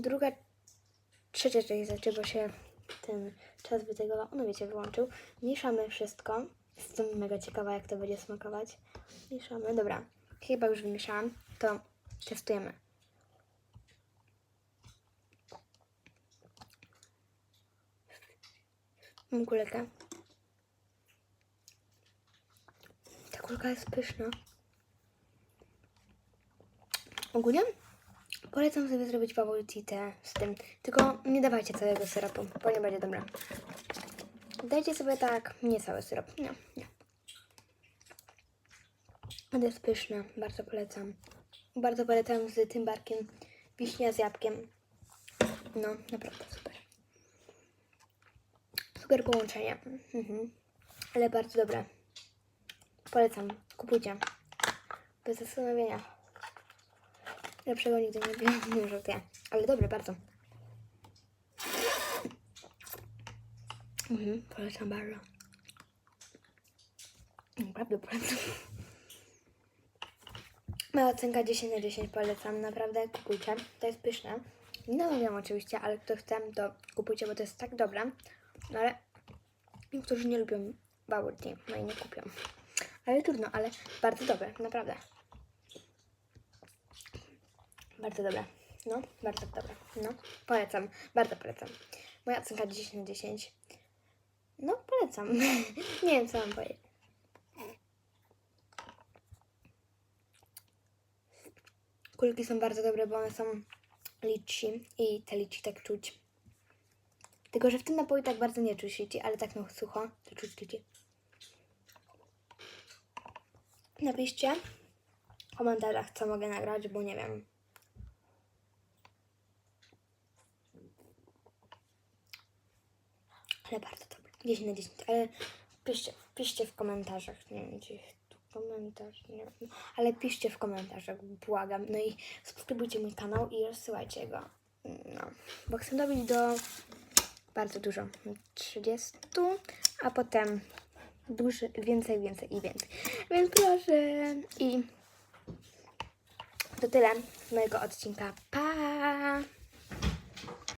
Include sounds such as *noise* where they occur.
druga, trzecia część zaczęła się ten czas wytegował, no wiecie, wyłączył. Mieszamy wszystko. Jestem mega ciekawa, jak to będzie smakować. Mieszamy, dobra. Chyba już wymieszałam, to testujemy. Mam kulkę. Ta kulka jest pyszna. Ogólnie polecam sobie zrobić bubble z tym. Tylko nie dawajcie całego syropu, bo nie będzie dobra. Dajcie sobie tak, nie cały syrop. Nie, nie. To jest pyszne, bardzo polecam. Bardzo polecam z tym barkiem wiśnia z jabłkiem. No, naprawdę super. Super połączenie. Mhm. Ale bardzo dobre. Polecam. Kupujcie. Bez zastanowienia. Lepszego nigdy nie wiem, *laughs* nie żartuję. Ale dobre, bardzo. Mhm, polecam bardzo. Naprawdę polecam. Moja ocenka 10 na 10 polecam. Naprawdę kupujcie. To jest pyszne. Nie namawiam oczywiście, ale kto chce, to kupujcie, bo to jest tak dobre. No ale niektórzy nie lubią bubble tea, no i nie kupią. Ale trudno, ale bardzo dobre, naprawdę. Bardzo dobre. No, bardzo dobre. No, polecam. Bardzo polecam. Moja ocenka 10 na 10. No, polecam. *laughs* nie wiem, co mam powiedzieć. Kulki są bardzo dobre, bo one są litchi i te litchi tak czuć. Tylko, że w tym napoju tak bardzo nie czuć litchi, ale tak no sucho, to czuć litchi. Napiszcie w komentarzach, co mogę nagrać, bo nie wiem. Ale bardzo dobre. 10 na 10. Ale piszcie, piszcie w komentarzach. Nie wiem, gdzie jest tu komentarz. Nie wiem. Ale piszcie w komentarzach, błagam. No i subskrybujcie mój kanał i rozsyłajcie go. No, bo chcę dobić do bardzo dużo. 30, a potem duży, więcej, więcej i więcej. Więc proszę. I to tyle mojego odcinka. Pa!